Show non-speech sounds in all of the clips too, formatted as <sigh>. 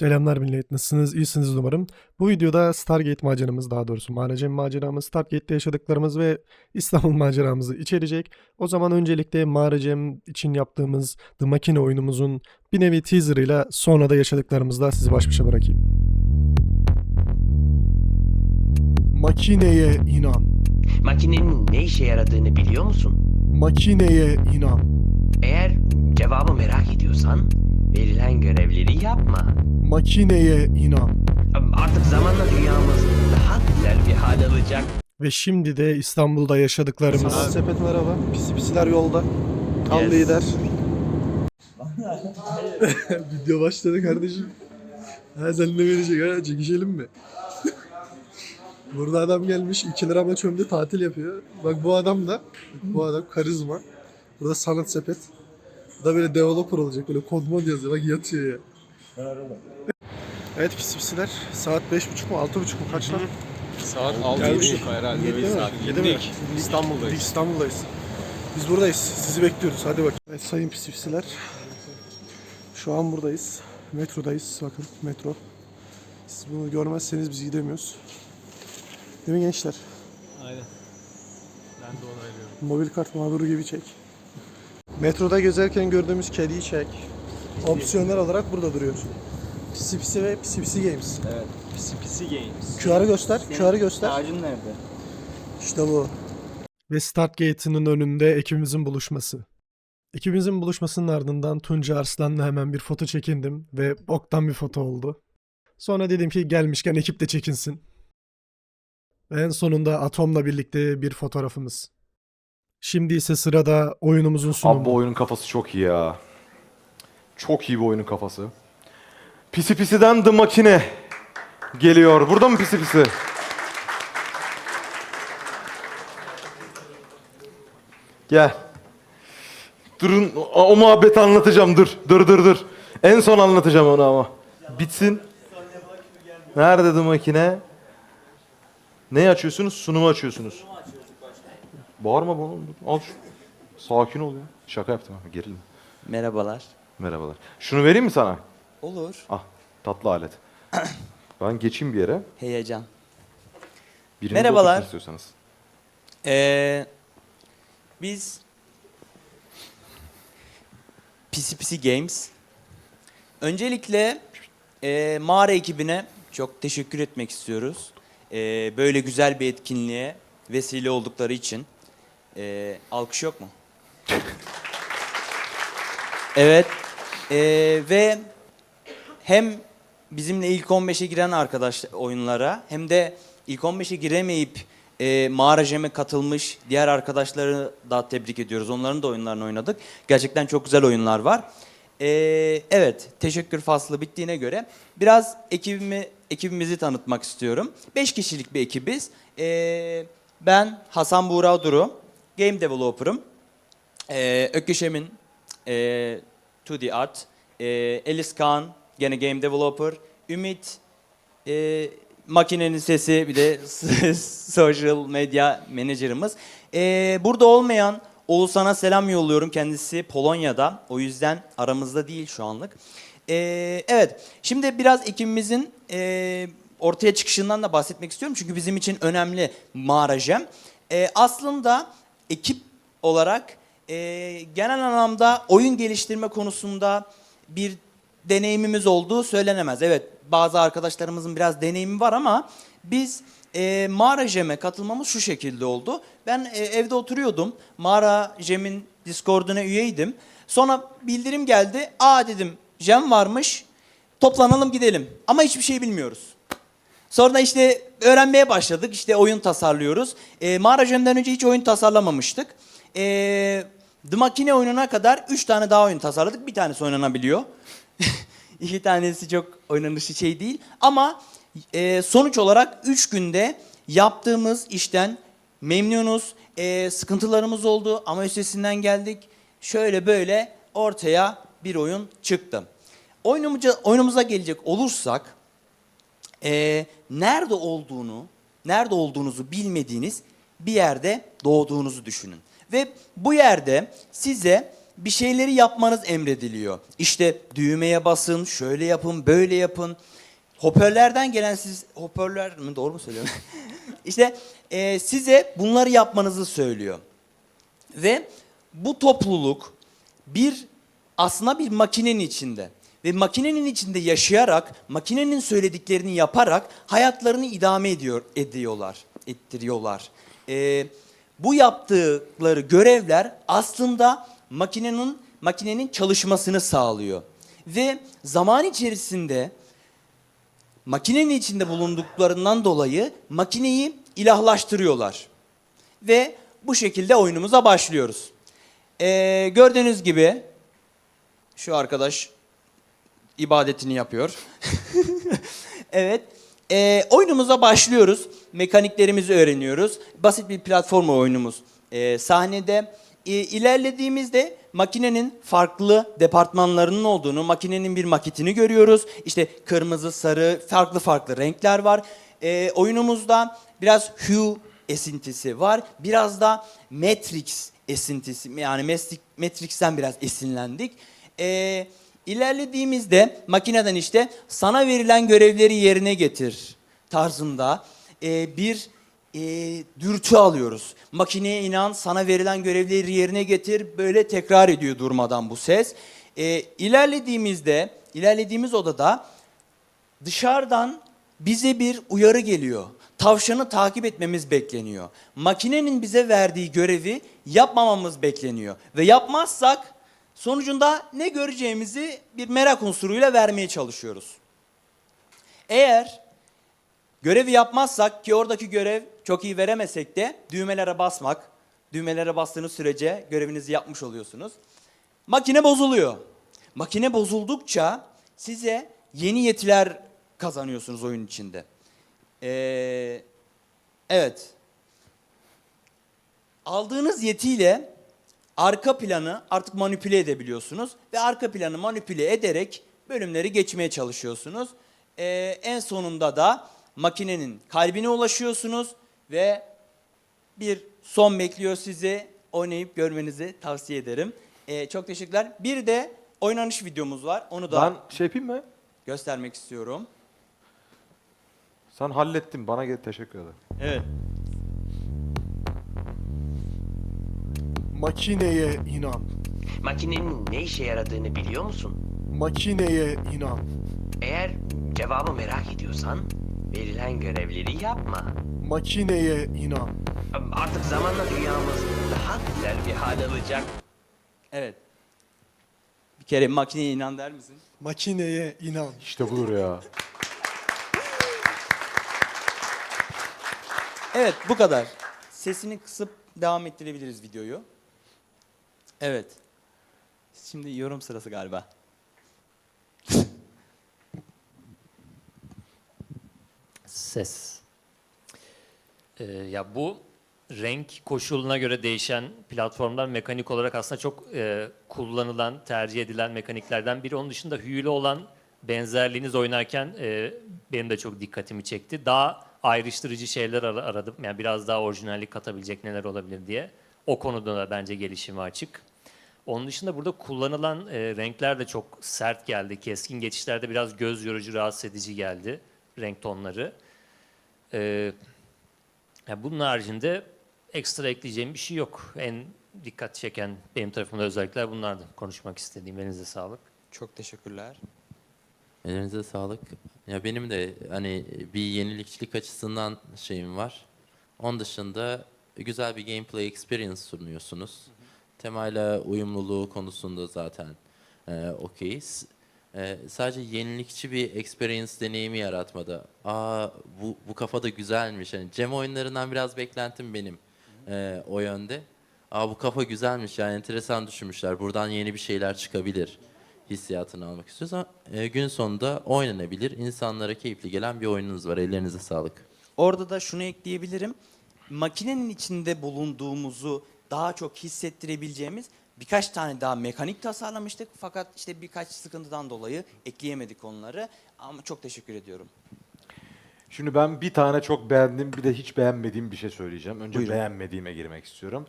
Selamlar millet. Nasılsınız? İyisiniz umarım. Bu videoda Stargate maceramız daha doğrusu Maracem maceramız, Stargate'de yaşadıklarımız ve <laughs> İstanbul maceramızı içerecek. O zaman öncelikle Maracem için yaptığımız The Machine oyunumuzun bir nevi teaserıyla sonra da yaşadıklarımızla sizi baş başa bırakayım. Makineye inan. Makinenin ne işe yaradığını biliyor musun? Makineye inan. Eğer cevabı merak ediyorsan verilen görevleri yapma. Makineye inan. Artık zamanla dünyamız daha güzel bir hal alacak. Ve şimdi de İstanbul'da yaşadıklarımız. Sanat sepet merhaba. Pisi pisiler yolda. Tam Yes. lider. <laughs> <laughs> Video başladı kardeşim. Ha sen ne verecek ha? Çekişelim mi? <laughs> Burada adam gelmiş 2 lira ama çömde tatil yapıyor. Bak bu adam da bu adam karizma. Burada sanat sepet. Bu da böyle developer olacak. Böyle kod mod yazıyor. Bak yatıyor ya. Evet pis pisiler. Saat 5.30 mu 6.30 mu kaç lan? Saat Gelmiş. 6.30 herhalde. Yedi mi? saat. Yedi mi? İstanbul'dayız. Biz İstanbul'dayız. Biz buradayız. Sizi bekliyoruz. Hadi bak. Evet sayın pis pisiler. Şu an buradayız. Metrodayız. Bakın metro. Siz bunu görmezseniz biz gidemiyoruz. Değil mi gençler? Aynen. Ben de onaylıyorum. Mobil kart mağduru gibi çek. Metroda gezerken gördüğümüz kediyi çek. Opsiyonel olarak burada duruyor. Pisi pisi ve pisi pisi games. Evet. Pisi pisi games. QR'ı göster. QR'ı göster. Ağacın nerede? İşte bu. Ve Startgate'inin önünde ekibimizin buluşması. Ekibimizin buluşmasının ardından Tunca Arslan'la hemen bir foto çekindim ve boktan bir foto oldu. Sonra dedim ki gelmişken ekip de çekinsin. Ve en sonunda Atom'la birlikte bir fotoğrafımız. Şimdi ise sırada oyunumuzun sunumu. Abi bu oyunun kafası çok iyi ya. Çok iyi bir oyunun kafası. Pisi pisiden The Makine geliyor. Burada mı pisi pisi? Gel. Durun o, o muhabbeti anlatacağım dur. Dur dur dur. En son anlatacağım onu ama. Bitsin. Nerede The Makine? Ne açıyorsunuz? Sunumu açıyorsunuz. Bağırma oğlum. Al şu. Sakin ol ya. Şaka yaptım gerilme. Merhabalar. Merhabalar. Şunu vereyim mi sana? Olur. Ah tatlı alet. <clears throat> ben geçeyim bir yere. Heyecan. Birini Merhabalar. istiyorsanız. Ee, biz Pisi Pisi Games. Öncelikle e, mağara ekibine çok teşekkür etmek istiyoruz. E, böyle güzel bir etkinliğe vesile oldukları için. E, alkış yok mu? <laughs> evet. E, ve hem bizimle ilk 15'e giren arkadaş oyunlara hem de ilk 15'e giremeyip e, Mağara Jem'e katılmış diğer arkadaşları da tebrik ediyoruz. Onların da oyunlarını oynadık. Gerçekten çok güzel oyunlar var. E, evet, teşekkür faslı bittiğine göre biraz ekibimi ekibimizi tanıtmak istiyorum. 5 kişilik bir ekibiz. E, ben Hasan Buğra Duru, game developer'ım. Ee, Ökkeşem'in e, 2D Art, e, Elis Kaan gene game developer, Ümit e, makinenin sesi bir de <laughs> social media manager'ımız. E, burada olmayan Oğuzhan'a selam yolluyorum. Kendisi Polonya'da. O yüzden aramızda değil şu anlık. E, evet. Şimdi biraz ekibimizin e, ortaya çıkışından da bahsetmek istiyorum. Çünkü bizim için önemli mağara Jam. E, aslında ekip olarak e, genel anlamda oyun geliştirme konusunda bir deneyimimiz olduğu söylenemez. Evet bazı arkadaşlarımızın biraz deneyimi var ama biz e, Mağara Jem'e katılmamız şu şekilde oldu. Ben e, evde oturuyordum. Mağara Jem'in Discord'una üyeydim. Sonra bildirim geldi. Aa dedim Jem varmış. Toplanalım gidelim. Ama hiçbir şey bilmiyoruz. Sonra işte öğrenmeye başladık. İşte oyun tasarlıyoruz. E, Mağara Jem'den önce hiç oyun tasarlamamıştık. E, The Makine oyununa kadar 3 tane daha oyun tasarladık. Bir tanesi oynanabiliyor. <laughs> İki tanesi çok oynanışı şey değil. Ama e, sonuç olarak 3 günde yaptığımız işten memnunuz. E, sıkıntılarımız oldu ama üstesinden geldik. Şöyle böyle ortaya bir oyun çıktı. Oyunumuza, oyunumuza gelecek olursak e, nerede olduğunu, nerede olduğunuzu bilmediğiniz bir yerde doğduğunuzu düşünün. Ve bu yerde size bir şeyleri yapmanız emrediliyor. İşte düğmeye basın, şöyle yapın, böyle yapın. Hoparlörlerden gelen siz hoparlör mü doğru mu söylüyorum? <laughs> işte e, size bunları yapmanızı söylüyor. Ve bu topluluk bir aslında bir makinenin içinde ve makinenin içinde yaşayarak, makinenin söylediklerini yaparak hayatlarını idame ediyor ediyorlar, ettiriyorlar. Ee, bu yaptıkları görevler aslında makinenin makinenin çalışmasını sağlıyor ve zaman içerisinde makinenin içinde bulunduklarından dolayı makineyi ilahlaştırıyorlar. Ve bu şekilde oyunumuza başlıyoruz. Ee, gördüğünüz gibi şu arkadaş ibadetini yapıyor. <laughs> evet. Ee, oyunumuza başlıyoruz. Mekaniklerimizi öğreniyoruz. Basit bir platform oyunumuz. Ee, sahnede e, ilerlediğimizde makinenin farklı departmanlarının olduğunu, makinenin bir maketini görüyoruz. İşte kırmızı, sarı, farklı farklı renkler var. Ee, oyunumuzda biraz hue esintisi var. Biraz da Matrix esintisi yani Matrix- Matrix'ten biraz esinlendik. Ee, ilerlediğimizde makineden işte sana verilen görevleri yerine getir tarzında e, bir e, dürtü alıyoruz. Makineye inan, sana verilen görevleri yerine getir. Böyle tekrar ediyor durmadan bu ses. E, ilerlediğimizde, ilerlediğimiz odada dışarıdan bize bir uyarı geliyor. Tavşanı takip etmemiz bekleniyor. Makinenin bize verdiği görevi yapmamamız bekleniyor. Ve yapmazsak sonucunda ne göreceğimizi bir merak unsuruyla vermeye çalışıyoruz. Eğer görevi yapmazsak ki oradaki görev çok iyi veremesek de düğmelere basmak, düğmelere bastığınız sürece görevinizi yapmış oluyorsunuz. Makine bozuluyor. Makine bozuldukça size yeni yetiler kazanıyorsunuz oyun içinde. Ee, evet. Aldığınız yetiyle arka planı artık manipüle edebiliyorsunuz ve arka planı manipüle ederek bölümleri geçmeye çalışıyorsunuz. Ee, en sonunda da makinenin kalbine ulaşıyorsunuz ve bir son bekliyor sizi. Oynayıp görmenizi tavsiye ederim. Ee, çok teşekkürler. Bir de oynanış videomuz var. Onu da Ben şey yapayım mı? göstermek istiyorum. Sen hallettin. Bana gel teşekkür ederim. Evet. Makineye inan. Makinenin ne işe yaradığını biliyor musun? Makineye inan. Eğer cevabı merak ediyorsan verilen görevleri yapma. Makineye inan. Artık zamanla dünyamız daha güzel bir hal alacak. Evet. Bir kere makineye inan der misin? Makineye inan. İşte budur ya. Evet bu kadar. Sesini kısıp devam ettirebiliriz videoyu. Evet. Şimdi yorum sırası galiba. Ses. Ee, ya bu renk koşuluna göre değişen platformlar mekanik olarak aslında çok e, kullanılan, tercih edilen mekaniklerden biri. Onun dışında hüyülü olan benzerliğiniz oynarken e, benim de çok dikkatimi çekti. Daha ayrıştırıcı şeyler ar- aradım. Yani biraz daha orijinallik katabilecek neler olabilir diye. O konuda da bence gelişimi açık. Onun dışında burada kullanılan e, renkler de çok sert geldi. Keskin geçişlerde biraz göz yorucu, rahatsız edici geldi renk tonları. Ee, ya bunun haricinde ekstra ekleyeceğim bir şey yok. En dikkat çeken benim tarafımda özellikler bunlardı. Konuşmak istediğim. Elinize sağlık. Çok teşekkürler. Elinize sağlık. Ya benim de hani bir yenilikçilik açısından şeyim var. Onun dışında güzel bir gameplay experience sunuyorsunuz. Temayla uyumluluğu konusunda zaten e, okeyiz. E, sadece yenilikçi bir experience deneyimi yaratmadı. Aa bu, bu kafada güzelmiş. Yani Cem oyunlarından biraz beklentim benim e, o yönde. Aa bu kafa güzelmiş yani enteresan düşünmüşler. Buradan yeni bir şeyler çıkabilir hissiyatını almak istiyoruz ama e, gün sonunda oynanabilir, insanlara keyifli gelen bir oyununuz var. Ellerinize sağlık. Orada da şunu ekleyebilirim. Makinenin içinde bulunduğumuzu daha çok hissettirebileceğimiz birkaç tane daha mekanik tasarlamıştık. Fakat işte birkaç sıkıntıdan dolayı ekleyemedik onları. Ama çok teşekkür ediyorum. Şimdi ben bir tane çok beğendim bir de hiç beğenmediğim bir şey söyleyeceğim. Önce Buyurun. beğenmediğime girmek istiyorum.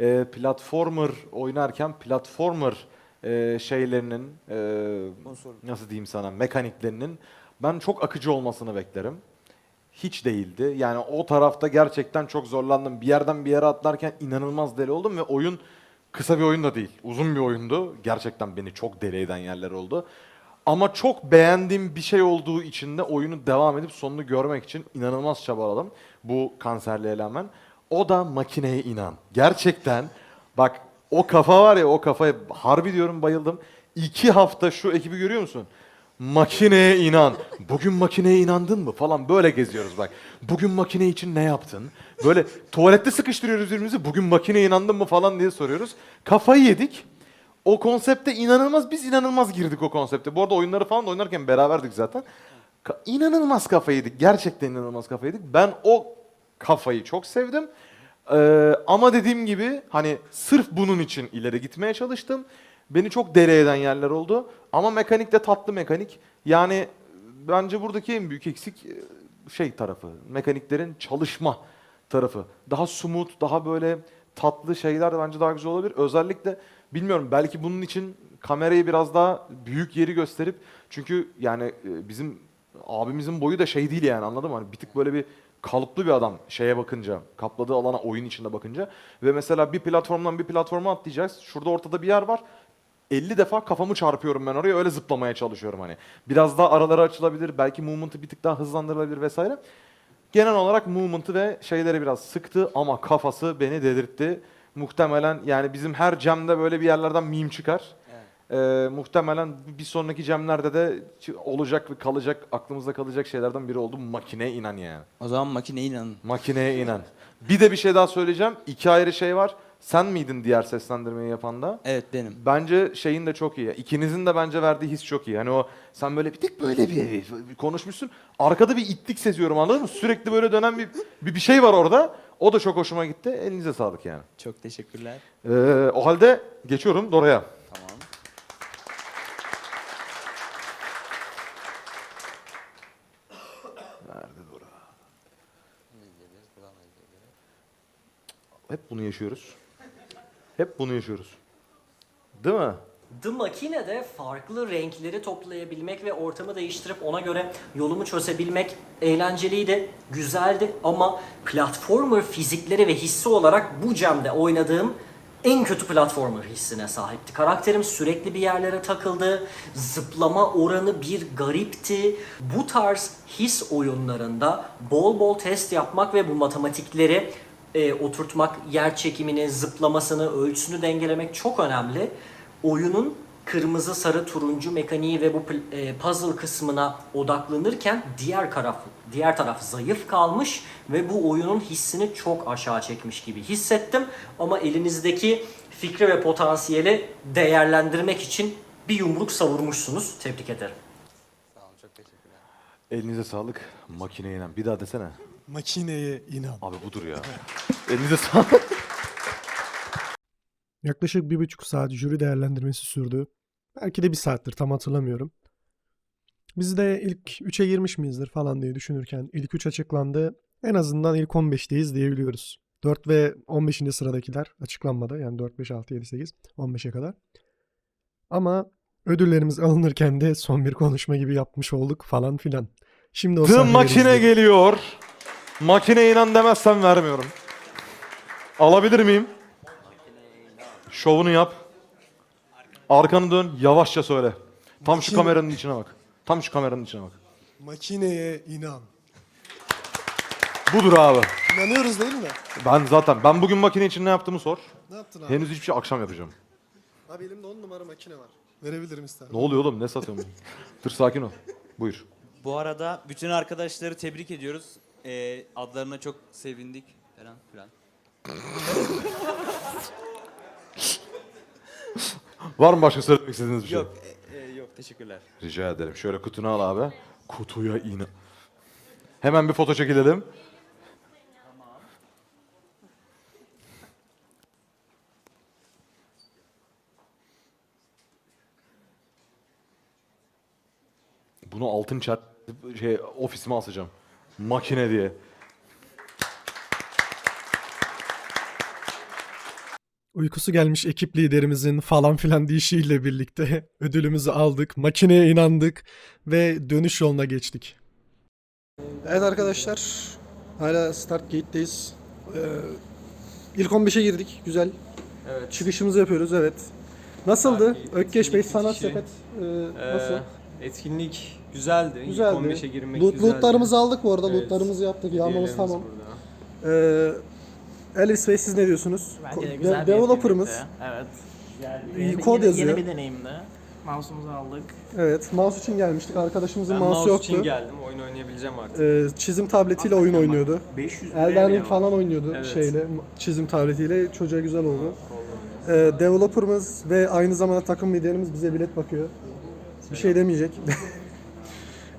e, platformer oynarken platformer e, şeylerinin e, nasıl diyeyim sana mekaniklerinin ben çok akıcı olmasını beklerim. Hiç değildi. Yani o tarafta gerçekten çok zorlandım. Bir yerden bir yere atlarken inanılmaz deli oldum ve oyun kısa bir oyun da değil. Uzun bir oyundu. Gerçekten beni çok deli eden yerler oldu. Ama çok beğendiğim bir şey olduğu için de oyunu devam edip sonunu görmek için inanılmaz çabaladım. Bu kanserli elemen. O da makineye inan. Gerçekten bak o kafa var ya o kafaya harbi diyorum bayıldım. İki hafta şu ekibi görüyor musun? Makineye inan. Bugün makineye inandın mı falan böyle geziyoruz bak. Bugün makine için ne yaptın? Böyle tuvalette sıkıştırıyoruz birbirimizi. Bugün makineye inandın mı falan diye soruyoruz. Kafayı yedik. O konsepte inanılmaz biz inanılmaz girdik o konsepte. Bu arada oyunları falan da oynarken beraberdik zaten. Ka- inanılmaz kafayı yedik. Gerçekten inanılmaz kafayı yedik. Ben o kafayı çok sevdim. Ee, ama dediğim gibi hani sırf bunun için ileri gitmeye çalıştım. Beni çok deli eden yerler oldu. Ama mekanik de tatlı mekanik. Yani bence buradaki en büyük eksik e, şey tarafı. Mekaniklerin çalışma tarafı. Daha smooth, daha böyle tatlı şeyler bence daha güzel olabilir. Özellikle bilmiyorum belki bunun için kamerayı biraz daha büyük yeri gösterip çünkü yani e, bizim abimizin boyu da şey değil yani anladın mı? Hani bir tık böyle bir kalıplı bir adam şeye bakınca, kapladığı alana oyun içinde bakınca ve mesela bir platformdan bir platforma atlayacağız. Şurada ortada bir yer var. 50 defa kafamı çarpıyorum ben oraya öyle zıplamaya çalışıyorum hani. Biraz daha araları açılabilir, belki movement'ı bir tık daha hızlandırılabilir vesaire. Genel olarak movement'ı ve şeyleri biraz sıktı ama kafası beni delirtti. Muhtemelen yani bizim her camda böyle bir yerlerden meme çıkar. Ee, muhtemelen bir sonraki camlerde de olacak ve kalacak, aklımızda kalacak şeylerden biri oldu. Makineye inan yani. O zaman makineye inanın. Makineye inan. Bir de bir şey daha söyleyeceğim. İki ayrı şey var. Sen miydin diğer seslendirmeyi yapan da? Evet benim. Bence şeyin de çok iyi. İkinizin de bence verdiği his çok iyi. Hani o sen böyle bir tek böyle bir, konuşmuşsun. Arkada bir itlik seziyorum anladın mı? Sürekli böyle dönen bir, bir, bir şey var orada. O da çok hoşuma gitti. Elinize sağlık yani. Çok teşekkürler. Ee, o halde geçiyorum Dora'ya. Tamam. Nerede Dora? Hep bunu yaşıyoruz. Hep bunu yaşıyoruz. Değil mi? The Makine'de farklı renkleri toplayabilmek ve ortamı değiştirip ona göre yolumu çözebilmek eğlenceliydi, güzeldi ama platformer fizikleri ve hissi olarak bu camda oynadığım en kötü platformer hissine sahipti. Karakterim sürekli bir yerlere takıldı, zıplama oranı bir garipti. Bu tarz his oyunlarında bol bol test yapmak ve bu matematikleri e, oturtmak, yer çekimini, zıplamasını, ölçüsünü dengelemek çok önemli. Oyunun kırmızı, sarı, turuncu mekaniği ve bu e, puzzle kısmına odaklanırken diğer taraf diğer taraf zayıf kalmış ve bu oyunun hissini çok aşağı çekmiş gibi hissettim. Ama elinizdeki fikri ve potansiyeli değerlendirmek için bir yumruk savurmuşsunuz. Tebrik ederim. Elinize sağlık. Makineye inan. Bir daha desene. Makineye inan. Abi budur ya. <laughs> Elinize sağlık. Yaklaşık bir buçuk saat jüri değerlendirmesi sürdü. Belki de bir saattir tam hatırlamıyorum. Biz de ilk 3'e girmiş miyizdir falan diye düşünürken ilk 3 açıklandı. En azından ilk 15'teyiz diyebiliyoruz. 4 ve 15. sıradakiler açıklanmadı. Yani 4, 5, 6, 7, 8, 15'e kadar. Ama ödüllerimiz alınırken de son bir konuşma gibi yapmış olduk falan filan. Şimdi o The makine izleyelim. geliyor. Makineye inan demezsem vermiyorum. Alabilir miyim? Şovunu yap. Arkanı dön, yavaşça söyle. Tam şu kameranın içine bak. Tam şu kameranın içine bak. Makineye inan. Budur abi. İnanıyoruz değil mi? Ben zaten, ben bugün makine için ne yaptığımı sor. Ne yaptın abi? Henüz hiçbir şey akşam yapacağım. Abi elimde 10 numara makine var. Verebilirim ister. Ne oluyor oğlum? Ne satıyorsun? <laughs> Dur sakin ol. Buyur. Bu arada bütün arkadaşları tebrik ediyoruz. Ee, adlarına çok sevindik falan filan. Var mı başka söylemek istediğiniz bir şey? Yok, e, e, yok teşekkürler. Rica ederim. Şöyle kutunu al abi. Kutuya inan. Hemen bir foto çekilelim. Bunu altın çat şey ofisime asacağım. Makine diye. Uykusu gelmiş ekip liderimizin falan filan deyişiyle birlikte <laughs> ödülümüzü aldık, makineye inandık ve dönüş yoluna geçtik. Evet arkadaşlar. Hala Start Gate'deyiz. Ee, ilk 15'e girdik. Güzel. Evet. Çıkışımızı yapıyoruz evet. Nasıldı? Gate, Ökkeş Bey Sanat. Sepet e, Ee, nasıl? etkinlik güzeldi. Güzeldi. İlk 15'e girmek Loot, güzeldi. lootlarımızı aldık bu arada. Evet. Lootlarımızı yaptık. Yağmamız tamam. burada. Ee, Elvis Bey siz ne diyorsunuz? Bence de güzel de- bir developer'ımız. etkinlikti. Evet. İyi Yeni, kod yeni, yazıyor. Yeni bir deneyimdi. Mouse'umuzu aldık. Evet. Mouse için gelmiştik. Arkadaşımızın Ben mouse yoktu. için geldim. Oyun oynayabileceğim artık. Ee, çizim tabletiyle oyun oynuyordu. 500 liraya Elden Ring falan oynuyordu Evet. şeyle, çizim tabletiyle. Çocuğa güzel oldu. Ee, developer'ımız ve aynı zamanda takım liderimiz bize bilet bakıyor. Bir şey demeyecek. <laughs>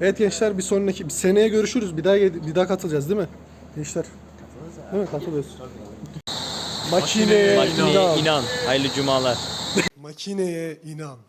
evet gençler bir sonraki bir seneye görüşürüz. Bir daha bir daha katılacağız değil mi? Gençler. Değil mi? Katılıyoruz. Makineye, Makineye inan. inan. Hayırlı cumalar. Makineye inan.